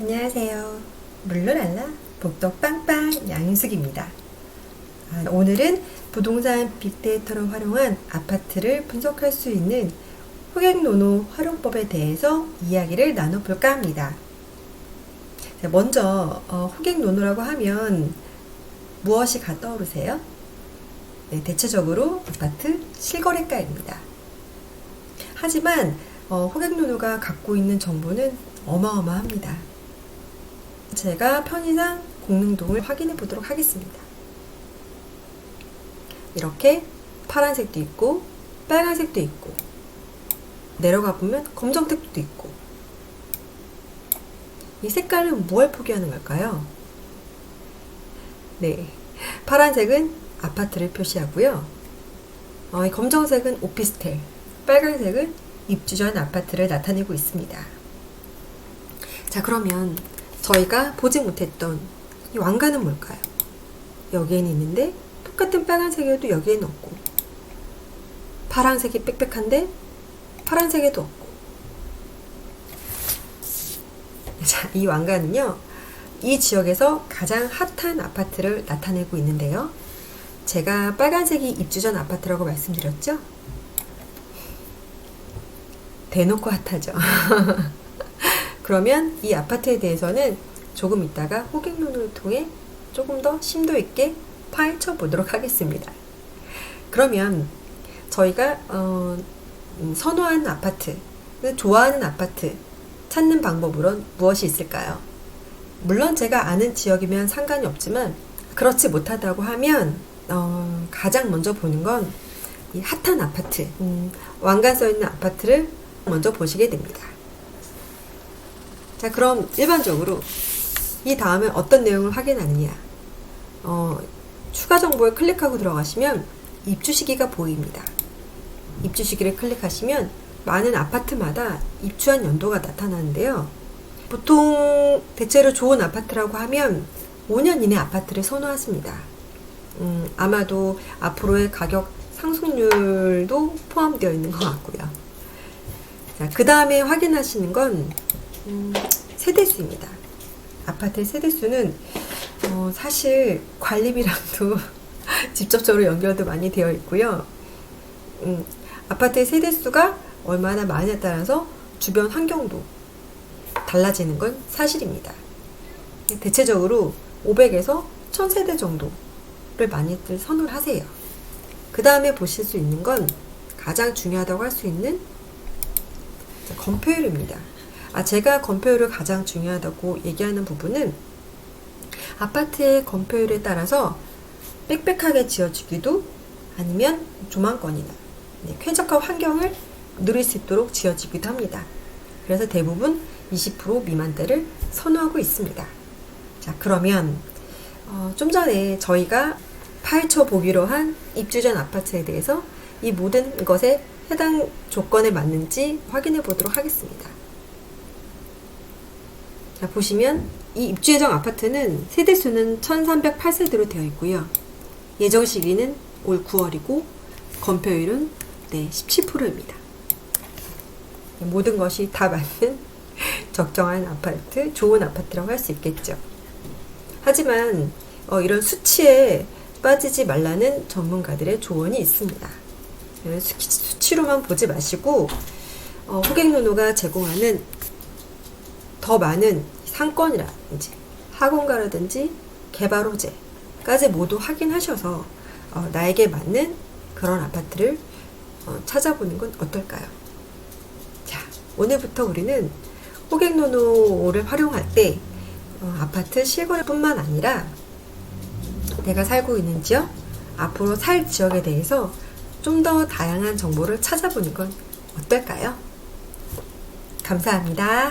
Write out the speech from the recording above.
안녕하세요. 룰루랄라 복덕 빵빵 양윤숙입니다. 아, 오늘은 부동산 빅데이터를 활용한 아파트를 분석할 수 있는 호객노노 활용법에 대해서 이야기를 나눠볼까 합니다. 자, 먼저 어, 호객노노라고 하면 무엇이 가 떠오르세요? 네, 대체적으로 아파트 실거래가입니다. 하지만 어, 호객노노가 갖고 있는 정보는 어마어마합니다. 제가 편의상 공릉동을 확인해 보도록 하겠습니다. 이렇게 파란색도 있고 빨간색도 있고 내려가 보면 검정색도 있고 이 색깔은 무엇을 포기하는 걸까요? 네, 파란색은 아파트를 표시하고요. 어, 이 검정색은 오피스텔, 빨간색은 입주 전 아파트를 나타내고 있습니다. 자, 그러면 저희가 보지 못했던 이 왕관은 뭘까요? 여기에는 있는데 똑같은 빨간색에도 여기에는 없고 파란색이 빽빽한데 파란색에도 없고 자, 이 왕관은요 이 지역에서 가장 핫한 아파트를 나타내고 있는데요 제가 빨간색이 입주 전 아파트라고 말씀드렸죠? 대놓고 핫하죠 그러면 이 아파트에 대해서는 조금 이따가 호객론을 통해 조금 더 심도 있게 파헤쳐 보도록 하겠습니다. 그러면 저희가 어, 음, 선호하는 아파트, 좋아하는 아파트 찾는 방법으론 무엇이 있을까요? 물론 제가 아는 지역이면 상관이 없지만 그렇지 못하다고 하면 어, 가장 먼저 보는 건 이 핫한 아파트, 음, 왕관 써 있는 아파트를 먼저 보시게 됩니다. 자, 그럼 일반적으로 이 다음에 어떤 내용을 확인하느냐? 어, 추가 정보에 클릭하고 들어가시면 입주 시기가 보입니다. 입주 시기를 클릭하시면 많은 아파트마다 입주한 연도가 나타나는데요. 보통 대체로 좋은 아파트라고 하면 5년 이내 아파트를 선호하십니다. 음, 아마도 앞으로의 가격 상승률도 포함되어 있는 것 같고요. 자, 그 다음에 확인하시는 건 음, 세대수입니다. 아파트의 세대수는 어, 사실 관리비랑도 직접적으로 연결도 많이 되어 있고요. 음, 아파트의 세대수가 얼마나 많냐에 따라서 주변 환경도 달라지는 건 사실입니다. 대체적으로 500에서 1000세대 정도를 많이들 선호를 하세요. 그 다음에 보실 수 있는 건 가장 중요하다고 할 수 있는 건폐율입니다. 아, 제가 건폐율을 가장 중요하다고 얘기하는 부분은 아파트의 건폐율에 따라서 빽빽하게 지어지기도 아니면 조망권이나 네, 쾌적한 환경을 누릴 수 있도록 지어지기도 합니다. 그래서 대부분 20% 미만대를 선호하고 있습니다. 자, 그러면 어, 좀 전에 저희가 파헤쳐 보기로 한 입주 전 아파트에 대해서 이 모든 것에 해당 조건에 맞는지 확인해 보도록 하겠습니다. 자, 보시면 이 입주 예정 아파트는 세대수는 1308세대로 되어 있고요. 예정 시기는 올 9월이고 건폐율은 네, 17%입니다. 모든 것이 다 맞는 적정한 아파트, 좋은 아파트라고 할 수 있겠죠. 하지만 어, 이런 수치에 빠지지 말라는 전문가들의 조언이 있습니다. 수, 수치로만 보지 마시고 어, 호객노노가 제공하는 더 많은 상권이라든지 학원가라든지 개발 호재까지 모두 확인하셔서 어, 나에게 맞는 그런 아파트를 어, 찾아보는 건 어떨까요? 자, 오늘부터 우리는 호객노노를 활용할 때 어, 아파트 실거래뿐만 아니라 내가 살고 있는 지역, 앞으로 살 지역에 대해서 좀 더 다양한 정보를 찾아보는 건 어떨까요? 감사합니다.